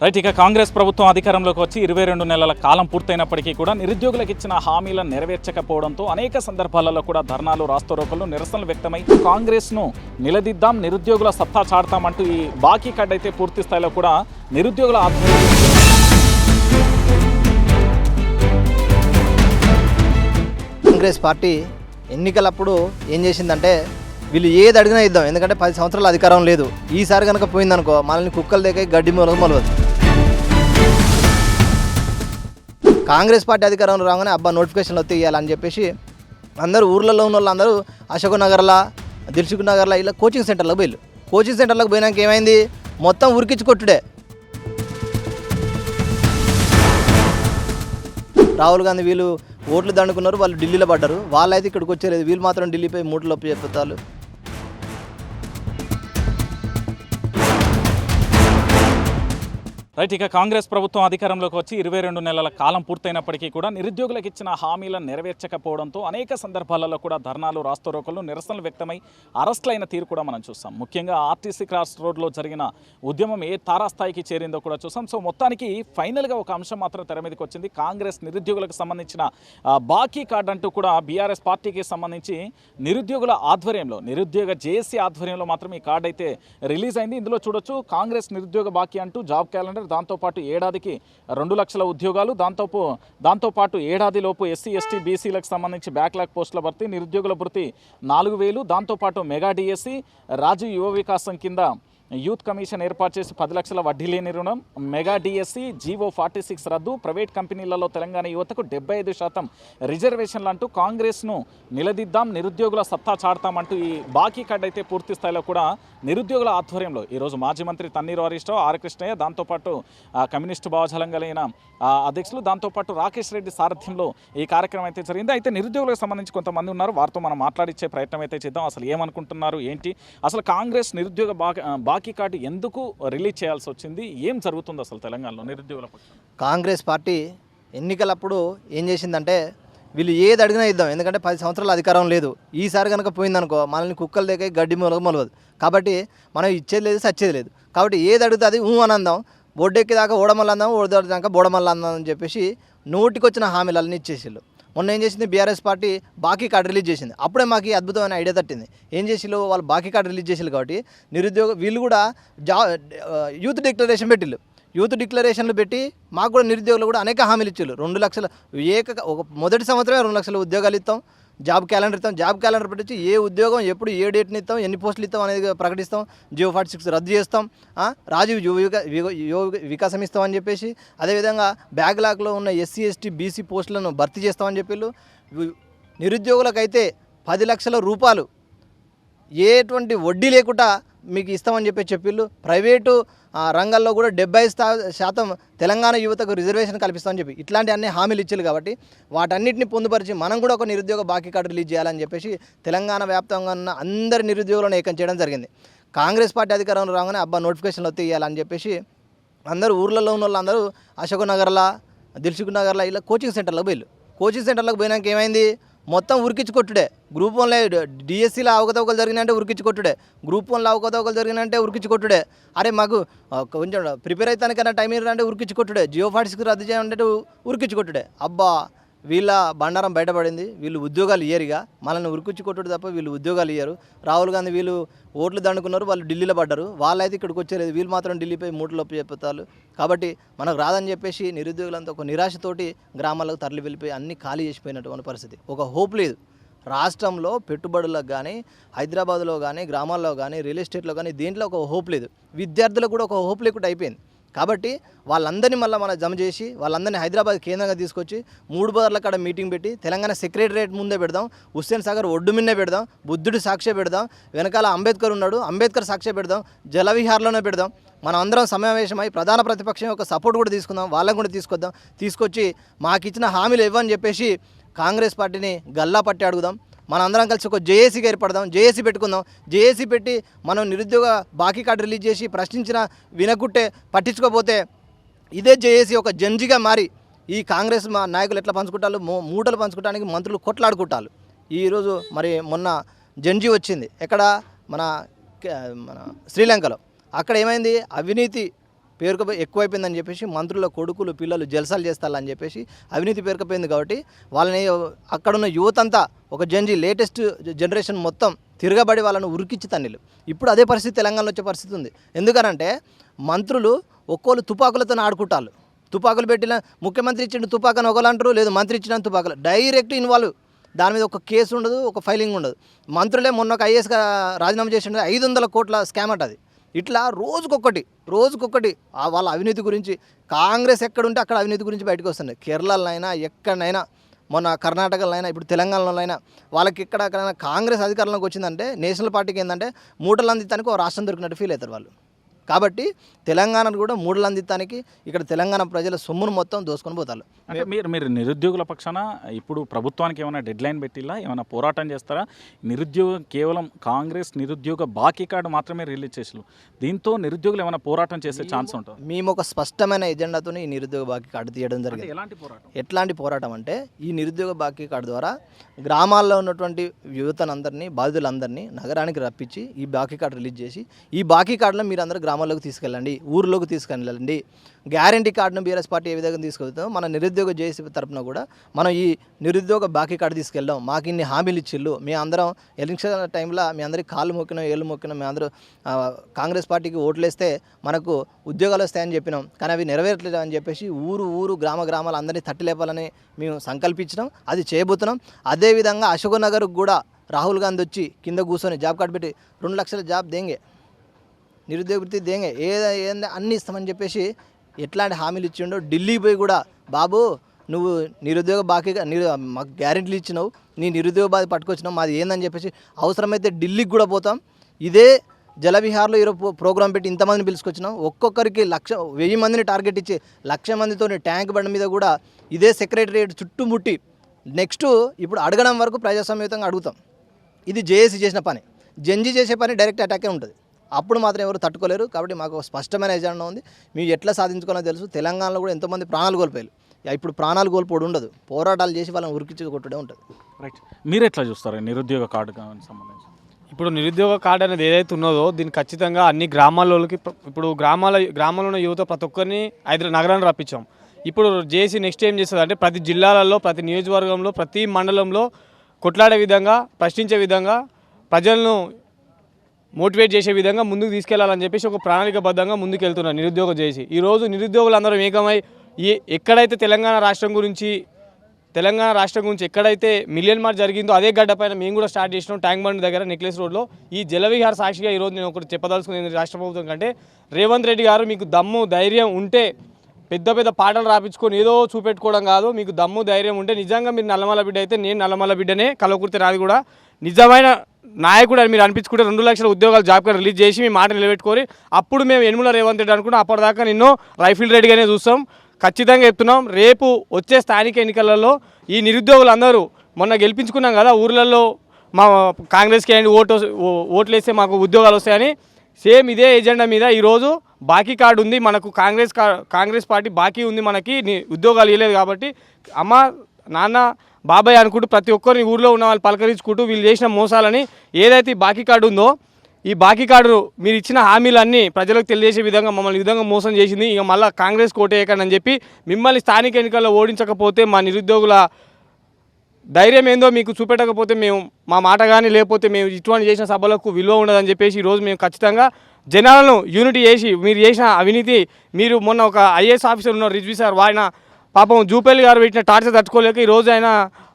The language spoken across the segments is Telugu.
రైట్ ఇక కాంగ్రెస్ ప్రభుత్వం అధికారంలోకి వచ్చి ఇరవై రెండు నెలల కాలం పూర్తయినప్పటికీ కూడా నిరుద్యోగులకు ఇచ్చిన హామీలను నెరవేర్చకపోవడంతో అనేక సందర్భాలలో కూడా ధర్నాలు రాస్తోరోకలు నిరసనలు వ్యక్తమై కాంగ్రెస్ను నిలదీద్దాం నిరుద్యోగుల సత్తా చాడతామంటూ ఈ బాకీ కడ్ అయితే పూర్తి స్థాయిలో కూడా నిరుద్యోగుల కాంగ్రెస్ పార్టీ ఎన్నికలప్పుడు ఏం చేసిందంటే వీళ్ళు ఏది అడిగినా ఇద్దాం ఎందుకంటే పది సంవత్సరాల అధికారం లేదు. ఈసారి కనుక పోయిందనుకో మనల్ని కుక్కలు దగ్గర గడ్డి మొలగ మొలవచ్చు కాంగ్రెస్ పార్టీ అధికారంలో రాగానే అబ్బా నోటిఫికేషన్లు వస్తే ఇవ్వాలని చెప్పేసి అందరూ ఊర్లలో ఉన్న వాళ్ళందరూ అశోక్ నగర్లా దిల్సుఖ్ నగర్లా ఇలా కోచింగ్ సెంటర్లకు పోయి కోచింగ్ సెంటర్లకు పోయినాక ఏమైంది? మొత్తం ఉరికించి కొట్టుడే. రాహుల్ గాంధీ వీళ్ళు ఓట్లు దండుకున్నారు వాళ్ళు ఢిల్లీలో పడ్డారు. వాళ్ళైతే ఇక్కడికి వచ్చేది వీళ్ళు మాత్రం ఢిల్లీపై మూటలు ఒప్పి చెప్తారు రైట్ ఇక కాంగ్రెస్ ప్రభుత్వం అధికారంలోకి వచ్చి ఇరవై రెండు నెలల కాలం పూర్తయినప్పటికీ కూడా నిరుద్యోగులకు ఇచ్చిన హామీలను నెరవేర్చకపోవడంతో అనేక సందర్భాలలో కూడా ధర్నాలు రాస్తోరోకలు నిరసనలు వ్యక్తమై అరెస్టులైన తీరు కూడా మనం చూస్తాం. ముఖ్యంగా ఆర్టీసీ క్రాస్ రోడ్లో జరిగిన ఉద్యమం ఏ తారాస్థాయికి చేరిందో కూడా చూసాం సో మొత్తానికి ఫైనల్గా ఒక అంశం మాత్రం తెర మీదకి వచ్చింది. కాంగ్రెస్ నిరుద్యోగులకు సంబంధించిన బాకీ కార్డు అంటూ కూడా బీఆర్ఎస్ పార్టీకి సంబంధించి నిరుద్యోగుల ఆధ్వర్యంలో నిరుద్యోగ జేఏసీ ఆధ్వర్యంలో మాత్రం ఈ కార్డు అయితే రిలీజ్ అయింది. ఇందులో చూడొచ్చు కాంగ్రెస్ నిరుద్యోగ బాకీ అంటూ జాబ్ క్యాలెండర్ దాంతోపాటు ఏడాదికి రెండు లక్షల ఉద్యోగాలు దాంతో దాంతోపాటు ఏడాది లోపు ఎస్సీ ఎస్టీ బీసీలకు సంబంధించి బ్యాక్లాగ్ పోస్టుల భర్తీ నిరుద్యోగుల భర్తీ నాలుగు వేలు దాంతోపాటు మెగా డిఎస్సి రాజీవ్ యువ వికాసం కింద యూత్ కమిషన్ ఏర్పాటు చేసి పది లక్షల వడ్డీ లేని రుణం. Mega DSC GO forty six రద్దు. ప్రైవేట్ కంపెనీలలో తెలంగాణ యువతకు డెబ్బై ఐదు శాతం రిజర్వేషన్లు అంటూ కాంగ్రెస్ను నిలదీద్దాం నిరుద్యోగుల సత్తా చాడతామంటూ ఈ బాకీ కార్డు అయితే పూర్తి స్థాయిలో కూడా నిరుద్యోగుల ఆధ్వర్యంలో ఈరోజు మాజీ మంత్రి తన్నీరు హరీష్రావు ఆర్ కృష్ణయ్య దాంతోపాటు కమ్యూనిస్టు భావజాలం కలిగిన అధ్యక్షులు దాంతోపాటు రాకేష్ రెడ్డి సారథ్యంలో ఈ కార్యక్రమం అయితే జరిగింది. అయితే నిరుద్యోగులకు సంబంధించి కొంతమంది ఉన్నారు. వారితో మనం మాట్లాడించే ప్రయత్నం అయితే చేద్దాం. అసలు ఏమనుకుంటున్నారు? ఏంటి? అసలు కాంగ్రెస్ నిరుద్యోగ బా బాకీ కార్డు ఎందుకు రిలీజ్ చేయాల్సి వచ్చింది? ఏం జరుగుతుంది అసలు తెలంగాణలో నిరుద్యోగుల కాంగ్రెస్ పార్టీ ఎన్నికలప్పుడు ఏం చేసిందంటే వీళ్ళు ఏది అడిగినా ఇద్దాం ఎందుకంటే పది సంవత్సరాల అధికారం లేదు. ఈసారి కనుక పోయిందనుకో మనల్ని కుక్కలు దగ్గర గడ్డి మొలగ మొలవదు. కాబట్టి మనం ఇచ్చేది లేదు సచ్చేది లేదు. కాబట్టి ఏది అడిగితే అది ఊ అని అందాం. బొడ్డెక్కి ఓడమల్ల అందాం ఓడదాకా బోడమల్ల అందాం అని చెప్పేసి నోటికి వచ్చిన హామీలన్నీ ఇచ్చేసిళ్ళు. మొన్న ఏం చేసింది? బీఆర్ఎస్ పార్టీ బాకీ కార్డు రిలీజ్ చేసింది. అప్పుడే మాకు అద్భుతమైన ఐడియా తట్టింది. ఏం చేసిలో వాళ్ళు బాకీ కార్డు రిలీజ్ చేసారు కాబట్టి నిరుద్యోగ వీళ్ళు కూడా జా యూత్ డిక్లరేషన్ పెట్టిళ్ళు. యూత్ డిక్లరేషన్లు పెట్టి మాకు కూడా నిరుద్యోగులు కూడా అనేక హామీలు ఇచ్చారు రెండు లక్షల ఏక ఒక మొదటి సంవత్సరమే రెండు లక్షల ఉద్యోగాలు ఇస్తాం జాబ్ క్యాలెండర్ ఇస్తాం. జాబ్ క్యాలెండర్ పెట్టించి ఏ ఉద్యోగం ఎప్పుడు ఏ డేట్ని ఇస్తాం ఎన్ని పోస్టులు ఇస్తాం అనేది ప్రకటిస్తాం. జియో ఫార్టీ సిక్స్ రద్దు చేస్తాం. రాజీవ్ యువ యువ వికాసం ఇస్తామని చెప్పేసి అదేవిధంగా బ్యాక్లాగ్లో ఉన్న ఎస్సీ ఎస్టీ బీసీ పోస్టులను భర్తీ చేస్తామని చెప్పిళ్ళు. నిరుద్యోగులకైతే పది లక్షల రూపాయలు. ఎటువంటి వడ్డీ లేకుండా మీకు ఇస్తామని చెప్పి చెప్పిళ్ళు. ప్రైవేటు రంగాల్లో కూడా డెబ్బై శాతం తెలంగాణ యువతకు రిజర్వేషన్ కల్పిస్తామని చెప్పి ఇట్లాంటి అన్ని హామీలు ఇచ్చారు కాబట్టి వాటన్నిటిని పొందుపరిచి మనం కూడా ఒక నిరుద్యోగ బాకీ కార్డు రిలీజ్ చేయాలని చెప్పేసి తెలంగాణ వ్యాప్తంగా ఉన్న అందరి నిరుద్యోగులను ఏకం చేయడం జరిగింది. కాంగ్రెస్ పార్టీ అధికారంలో రాగానే అబ్బా నోటిఫికేషన్లు తీయాలని చెప్పేసి అందరూ ఊర్లలో ఉన్న వాళ్ళందరూ అశోక్ నగర్లా దిల్సుఖ్ నగర్లా ఇలా కోచింగ్ సెంటర్లకు పోయిళ్ళు. కోచింగ్ సెంటర్లకు పోయినాక ఏమైంది? మొత్తం ఉరికించి కొట్టుడే గ్రూప్ వన్లో డిఎస్సీలో అవకతవకలు జరిగినంటే ఉరికించి కొట్టుడే గ్రూప్ వన్లో అవకతవకలు జరిగినంటే ఉరికించి కొట్టుడే అరే మాకు కొంచెం ప్రిపేర్ అవుతానికైనా టైం అంటే ఉరికించి కొట్టుడే జియో ఫార్టీస్కి రద్దు చేయాలంటే ఉరికించి కొట్టుడే అబ్బా! వీళ్ళ బండారం బయటపడింది. వీళ్ళు ఉద్యోగాలు ఇయ్యరుగా. మనల్ని ఉరికొచ్చి కొట్టుడు తప్ప వీళ్ళు ఉద్యోగాలు ఇయ్యరు. రాహుల్ గాంధీ వీళ్ళు ఓట్లు దండుకున్నారు వాళ్ళు ఢిల్లీలో పడ్డారు. వాళ్ళైతే ఇక్కడికి వచ్చేలేదు వీళ్ళు మాత్రం ఢిల్లీపై మూటలు ఒప్పి చెప్తారు కాబట్టి మనకు రాదని చెప్పేసి నిరుద్యోగులంతా ఒక నిరాశతోటి గ్రామాలకు తరలి వెళ్ళిపోయి అన్ని ఖాళీ చేసిపోయినటువంటి పరిస్థితి. ఒక హోప్ లేదు. రాష్ట్రంలో పెట్టుబడులకు కానీ హైదరాబాద్లో కానీ గ్రామాల్లో కానీ రియల్ ఎస్టేట్లో కానీ దీంట్లో ఒక హోప్ లేదు. విద్యార్థులకు కూడా ఒక హోప్ లేకుండా అయిపోయింది. కాబట్టి వాళ్ళందరినీ మళ్ళీ మనం జమ చేసి వాళ్ళందరినీ హైదరాబాద్ కేంద్రంగా తీసుకొచ్చి మూడు బజార్ల కాడ మీటింగ్ పెట్టి తెలంగాణ సెక్రటరేట్ ముందే పెడదాం హుస్సేన్ సాగర్ ఒడ్డు మిన్నే పెడదాం బుద్ధుడి సాక్ష్య పెడదాం వెనకాల అంబేద్కర్ ఉన్నాడు అంబేద్కర్ సాక్ష్య పెడదాం జలవిహార్లోనే పెడదాం. మనం అందరం సమావేశమై ప్రధాన ప్రతిపక్షం యొక్క సపోర్ట్ కూడా తీసుకుందాం వాళ్ళని కూడా తీసుకొద్దాం తీసుకొచ్చి మాకు ఇచ్చిన హామీలు ఇవ్వని చెప్పేసి కాంగ్రెస్ పార్టీని గల్లా పట్టి అడుగుదాం. మన అందరం కలిసి ఒక జేఏసీగా ఏర్పడదాం జేఏసీ పెట్టుకుందాం. జేఏసీ పెట్టి మనం నిరుద్యోగ బాకీ కార్డు రిలీజ్ చేసి ప్రశ్నించిన వినకుంటే పట్టించుకోపోతే ఇదే జేఏసీ ఒక జంజిగా మారి ఈ కాంగ్రెస్ మా నాయకులు ఎట్లా పంచుకుంటారు? మూటలు పంచుకోవడానికి మంత్రులు కొట్లాడుకుంటారు. ఈరోజు మరి మొన్న జంజి వచ్చింది. ఎక్కడ? మన కే- మన శ్రీలంకలో. అక్కడ ఏమైంది? అవినీతి పేరుక ఎక్కువైపోయిందని చెప్పేసి మంత్రుల కొడుకులు పిల్లలు జలసాలు చేస్తారని చెప్పేసి అవినీతి పేరుకపోయింది కాబట్టి వాళ్ళని అక్కడున్న యువత అంతా ఒక జంజి లేటెస్ట్ జనరేషన్ మొత్తం తిరగబడి వాళ్ళని ఉరికిచ్చి తన్నిలు ఇప్పుడు అదే పరిస్థితి తెలంగాణలో వచ్చే పరిస్థితి ఉంది. ఎందుకనంటే మంత్రులు ఒక్కోళ్ళు తుపాకులతో ఆడుకుంటారు తుపాకులు పెట్టిన ముఖ్యమంత్రి ఇచ్చిన తుపాకని ఒకళ్ళు అంటారు లేదు మంత్రి ఇచ్చిన తుపాకులు. Direct involve. దాని మీద ఒక కేసు ఉండదు ఒక ఫైలింగ్ ఉండదు. మంత్రులే మొన్న ఒక ఐఏఎస్గా రాజీనామా చేసిండు ఐదు వందల కోట్ల స్కామ్ అట అది. ఇట్లా రోజుకొకటి రోజుకొకటి ఆ వాళ్ళ అవినీతి గురించి కాంగ్రెస్ ఎక్కడుంటే అక్కడ అవినీతి గురించి బయటకు వస్తున్నాయి కేరళలో ఎక్కడైనా మొన్న కర్ణాటకలోనైనా ఇప్పుడు తెలంగాణలోనైనా వాళ్ళకి ఇక్కడ ఎక్కడైనా కాంగ్రెస్ అధికారంలోకి వచ్చిందంటే నేషనల్ పార్టీకి ఏంటంటే మూటలు అందించడానికి ఒక రాష్ట్రం దొరికినట్టు ఫీల్ అవుతారు వాళ్ళు. కాబట్టి తెలంగాణను కూడా మూడలు అందించడానికి ఇక్కడ తెలంగాణ ప్రజల సొమ్మును మొత్తం దోసుకొని పోతారు. అంటే మీరు మీరు నిరుద్యోగుల పక్షాన ఇప్పుడు ప్రభుత్వానికి ఏమైనా డెడ్ లైన్ పెట్టిల్లా? ఏమైనా పోరాటం చేస్తారా? నిరుద్యోగం కేవలం కాంగ్రెస్ నిరుద్యోగ బాకీ కార్డు మాత్రమే రిలీజ్ చేసారు దీంతో నిరుద్యోగులు ఏమైనా పోరాటం చేసే ఛాన్స్ ఉంటుంది? మేము ఒక స్పష్టమైన ఎజెండాతో ఈ నిరుద్యోగ బాకీ కార్డు తీయడం జరిగింది. ఎలాంటి పోరాటం? ఎట్లాంటి పోరాటం అంటే ఈ నిరుద్యోగ బాకీ కార్డు ద్వారా గ్రామాల్లో ఉన్నటువంటి యువతనందరినీ బాధితులందరినీ నగరానికి రప్పించి ఈ బాకీ కార్డు రిలీజ్ చేసి ఈ బాకీ కార్డును మీరు అందరూ గ్రామాల్లోకి తీసుకెళ్ళండి ఊర్లోకి తీసుకెళ్ళండి. గ్యారంటీ కార్డును బీఆర్ఎస్ పార్టీ ఏ విధంగా తీసుకెళ్తాం మన నిరుద్యోగ జేసీ తరపున కూడా మనం ఈ నిరుద్యోగ బాకీ కార్డు తీసుకెళ్దాం. మాకు ఇన్ని హామీలు ఇచ్చిళ్ళు. మీ అందరం ఎలక్షన్ టైంలో మీ అందరికి కాళ్ళు మొక్కినాం ఏళ్ళు మొక్కినాం మీ అందరూ కాంగ్రెస్ పార్టీకి ఓట్లేస్తే మనకు ఉద్యోగాలు వస్తాయని చెప్పినాం. కానీ అవి నెరవేరట్లేదు అని చెప్పేసి ఊరు ఊరు గ్రామ గ్రామాలు అందరినీ తట్టి లేపాలని మేము సంకల్పించినాం. అది చేయబోతున్నాం. అదేవిధంగా అశోక్ నగర్కు కూడా రాహుల్ గాంధీ వచ్చి కింద కూర్చొని జాబ్ కార్డు పెట్టి రెండు లక్షల జాబ్ దేంగే? నిరుద్యోగ వృత్తి దేంగే ఏదో ఏందో అన్ని ఇస్తామని చెప్పేసి ఎట్లాంటి హామీలు ఇచ్చిండో ఢిల్లీ పోయి కూడా బాబు నువ్వు నిరుద్యోగ బాకీగా నిరు మాకు గ్యారెంటీలు ఇచ్చినావు నీ నిరుద్యోగ బాధ పట్టుకొచ్చినావు మాది ఏందని చెప్పేసి అవసరమైతే ఢిల్లీకి కూడా పోతాం. ఇదే జలవిహార్లో ఈరోజు ప్రోగ్రాం పెట్టి ఇంతమందిని పిలుచుకొచ్చినాం. ఒక్కొక్కరికి లక్ష వెయ్యి మందిని టార్గెట్ ఇచ్చి లక్ష మందితో ట్యాంక్ బండి మీద కూడా ఇదే సెక్రటరియట్ చుట్టుముట్టి నెక్స్ట్ ఇప్పుడు అడగడం వరకు ప్రజాస్వామ్యతంగా అడుగుతాం. ఇది జేఏసీ చేసిన పని. జెన్జీ చేసే పని డైరెక్ట్ అటాకే ఉంటుంది. అప్పుడు మాత్రం ఎవరు తట్టుకోలేరు. కాబట్టి మాకు ఒక స్పష్టమైన ఎజెండా ఉంది. మేము ఎట్లా సాధించుకోవాలో తెలుసు. తెలంగాణలో కూడా ఎంతోమంది ప్రాణాలు కోల్పోయారు. ఇప్పుడు ప్రాణాలు కోల్పోడు ఉండదు. పోరాటాలు చేసి వాళ్ళని ఉరికించి కొట్టుడే ఉంటుంది. రైట్. మీరు ఎట్లా చూస్తారు? నిరుద్యోగ కార్డు సంబంధించి. ఇప్పుడు నిరుద్యోగ కార్డు అనేది ఏదైతే ఉన్నదో దీన్ని ఖచ్చితంగా అన్ని గ్రామాల్లోకి ఇప్పుడు గ్రామాల గ్రామంలో ఉన్న యువత ప్రతి ఒక్కరిని హైదరాబాద్ నగరాన్ని రప్పించాం. ఇప్పుడు జేసీ నెక్స్ట్ ఏం చేస్తుంది అంటే ప్రతి జిల్లాలలో ప్రతి నియోజకవర్గంలో ప్రతి మండలంలో కొట్లాడే విధంగా ప్రశ్నించే విధంగా ప్రజలను మోటివేట్ చేసే విధంగా ముందుకు తీసుకెళ్ళాలని చెప్పేసి ఒక ప్రణాళికబద్ధంగా ముందుకెళ్తున్నారు నిరుద్యోగం చేసి ఈరోజు నిరుద్యోగులందరూ ఏకమై ఏ ఎక్కడైతే తెలంగాణ రాష్ట్రం గురించి తెలంగాణ రాష్ట్రం గురించి ఎక్కడైతే మిలియన్ మార్క్ జరిగిందో అదే గడ్డ పైన మేము కూడా స్టార్ట్ చేసినాం ట్యాంక్ బండ్ దగ్గర నెక్లెస్ రోడ్లో. ఈ జలవిహార్ సాక్షిగా ఈరోజు నేను ఒకటి చెప్పదలుచుకునేది రాష్ట్ర ప్రభుత్వం కంటే రేవంత్ రెడ్డి గారు మీకు దమ్ము ధైర్యం ఉంటే పెద్ద పెద్ద పాటలు రాపించుకొని ఏదో చూపెట్టుకోవడం కాదు మీకు దమ్ము ధైర్యం ఉంటే నిజంగా మీరు నల్లమల బిడ్డ అయితే నేను నల్లమల బిడ్డనే కలవకుర్తి రాదు కూడా. నిజమైన నాయకుడు అని మీరు అనిపించుకుంటే రెండు లక్షల ఉద్యోగాలు జాబ్ కార్డు రిలీజ్ చేసి మీ మాట నిలబెట్టుకొని అప్పుడు మేము ఎనుముల రేవంత్ రెడ్డి అనుకుంటే అప్పటిదాకా నిన్ను రైఫిల్ రెడ్డిగానే చూస్తాం. ఖచ్చితంగా చెప్తున్నాం. రేపు వచ్చే స్థానిక ఎన్నికలలో ఈ నిరుద్యోగులందరూ మొన్న గెలిపించుకున్నాం కదా ఊర్లలో మా కాంగ్రెస్కి అండి ఓటు ఓట్లు వేస్తే మాకు ఉద్యోగాలు వస్తాయని. సేమ్ ఇదే ఎజెండా మీద ఈరోజు బాకీ కార్డు ఉంది మనకు కాంగ్రెస్ కా- కాంగ్రెస్ పార్టీ బాకీ ఉంది మనకి ఉద్యోగాలు ఇవ్వలేదు కాబట్టి. అమ్మ నాన్న బాబాయ్ అనుకుంటూ ప్రతి ఒక్కరిని ఊర్లో ఉన్న వాళ్ళు పలకరించుకుంటూ వీళ్ళు చేసిన మోసాలని ఏదైతే ఈ బాకీ కార్డు ఉందో ఈ బాకీ కార్డు మీరు ఇచ్చిన హామీలన్నీ ప్రజలకు తెలియజేసే విధంగా మమ్మల్ని విధంగా మోసం చేసింది. ఇక మళ్ళీ కాంగ్రెస్ కోటేయకండి అని చెప్పి మిమ్మల్ని స్థానిక ఎన్నికల్లో ఓడించకపోతే మా నిరుద్యోగుల ధైర్యం ఏందో మీకు చూపెట్టకపోతే మేము మా మాట కానీ లేకపోతే మేము ఇటువంటి చేసిన సభలకు విలువ ఉండదని చెప్పేసి ఈరోజు మేము ఖచ్చితంగా జనాలను యూనిటీ చేసి మీరు చేసిన అవినీతి మీరు మొన్న ఒక ఐఏఎస్ ఆఫీసర్ ఉన్న రిజ్వీ సార్ వాయిన పాపం జూపల్లి గారు పెట్టిన టార్చర్ తట్టుకోలేక ఈ రోజు ఆయన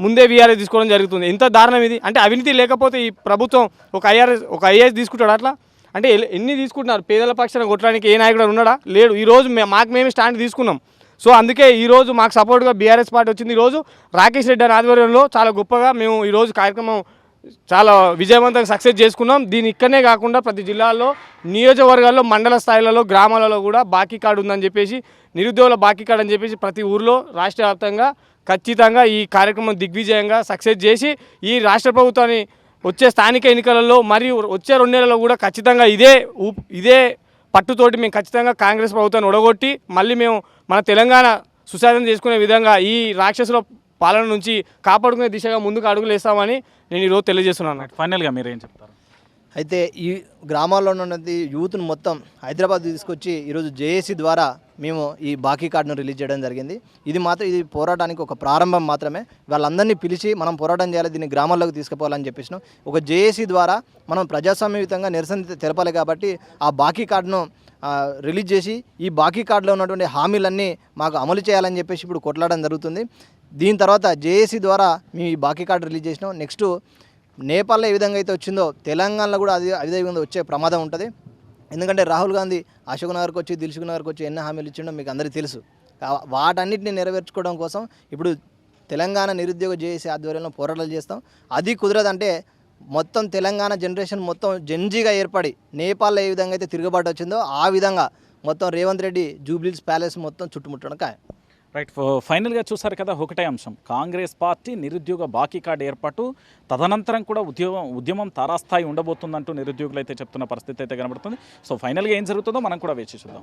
ముందే వీఆర్ఎస్ తీసుకోవడం జరుగుతుంది. ఎంత దారుణం ఇది. అంటే అవినీతి లేకపోతే ఈ ప్రభుత్వం ఒక ఐఆర్ఎస్ ఒక ఐఏఎస్ తీసుకుంటాడు అట్లా? అంటే ఎన్ని తీసుకుంటున్నారు? పేదల పక్షాన కొట్టడానికి ఏ నాయకుడు ఉన్నాడా? లేడు. ఈ రోజు మాకు మేమే స్టాండ్ తీసుకున్నాం. సో అందుకే ఈరోజు మాకు సపోర్ట్గా బీఆర్ఎస్ పార్టీ వచ్చింది. ఈరోజు రాకేష్ రెడ్డి అని ఆధ్వర్యంలో చాలా గొప్పగా మేము ఈరోజు కార్యక్రమం చాలా విజయవంతంగా సక్సెస్ చేసుకున్నాం. దీని ఇక్కడనే కాకుండా ప్రతి జిల్లాలో నియోజకవర్గాల్లో మండల స్థాయిలలో గ్రామాలలో కూడా బాకీ కార్డు ఉందని చెప్పేసి నిరుద్యోగుల బాకీ కార్డు అని చెప్పేసి ప్రతి ఊర్లో రాష్ట్ర వ్యాప్తంగా ఖచ్చితంగా ఈ కార్యక్రమం దిగ్విజయంగా సక్సెస్ చేసి ఈ రాష్ట్ర ప్రభుత్వాన్ని వచ్చే స్థానిక ఎన్నికలలో మరియు వచ్చే రెండేళ్ళలో కూడా ఖచ్చితంగా ఇదే ఇదే పట్టుతోటి మేము ఖచ్చితంగా కాంగ్రెస్ ప్రభుత్వాన్ని ఒడగొట్టి మళ్ళీ మేము మన తెలంగాణ సుశాసనం చేసుకునే విధంగా ఈ రాక్షసుల పాలన నుంచి కాపాడుకునే దిశగా ముందుకు అడుగులు వేస్తామని నేను ఈరోజు తెలియజేస్తున్నాను. ఫైనల్గా మీరు ఏం చెప్తారు? అయితే ఈ గ్రామాల్లో ఉన్నది యూత్ను మొత్తం హైదరాబాద్ తీసుకొచ్చి ఈరోజు జేఏసీ ద్వారా మేము ఈ బాకీ కార్డును రిలీజ్ చేయడం జరిగింది. ఇది మాత్రం ఇది పోరాటానికి ఒక ప్రారంభం మాత్రమే. వాళ్ళందరినీ పిలిచి మనం పోరాటం చేయాలి దీన్ని గ్రామాల్లోకి తీసుకుపోవాలని చెప్పేసినాం. ఒక జేఏసీ ద్వారా మనం ప్రజాస్వామ్యయుతంగా నిరసన తెలపాలి కాబట్టి ఆ బాకీ కార్డును రిలీజ్ చేసి ఈ బాకీ కార్డులో ఉన్నటువంటి హామీలన్నీ మాకు అమలు చేయాలని చెప్పేసి ఇప్పుడు కొట్లాడడం జరుగుతుంది. దీని తర్వాత జేఏసీ ద్వారా మేము ఈ బాకీ కార్డు రిలీజ్ చేసినాం. నెక్స్ట్ నేపాల్లో ఏ విధంగా అయితే వచ్చిందో తెలంగాణలో కూడా అది అదే విధంగా వచ్చే ప్రమాదం ఉంటుంది. ఎందుకంటే రాహుల్ గాంధీ అశోక్ నగర్కి వచ్చి దిల్సుఖ్ నగర్కి వచ్చి ఎన్ని హామీలు ఇచ్చిండో మీకు అందరికీ తెలుసు. వాటన్నిటిని నెరవేర్చుకోవడం కోసం ఇప్పుడు తెలంగాణ నిరుద్యోగ జేఏసీ ఆధ్వర్యంలో పోరాటాలు చేస్తాం. అది కుదరదంటే మొత్తం తెలంగాణ జనరేషన్ మొత్తం జంజీగా ఏర్పడి నేపాల్లో ఏ విధంగా అయితే తిరుగుబాటు వచ్చిందో ఆ విధంగా మొత్తం రేవంత్ రెడ్డి జూబ్లీస్ ప్యాలెస్ మొత్తం చుట్టుముట్టడం ఖాయం. రైట్ ఫైనల్గా చూసారు కదా ఒకటే అంశం. కాంగ్రెస్ పార్టీ నిరుద్యోగ బాకీ కార్డు ఏర్పాటు తదనంతరం కూడా ఉద్యోగం ఉద్యమం తారాస్థాయి ఉండబోతుందంటూ నిరుద్యోగులు అయితే చెప్తున్న పరిస్థితి అయితే కనబడుతుంది. సో ఫైనల్గా ఏం జరుగుతుందో మనం కూడా వేచి చూద్దాం.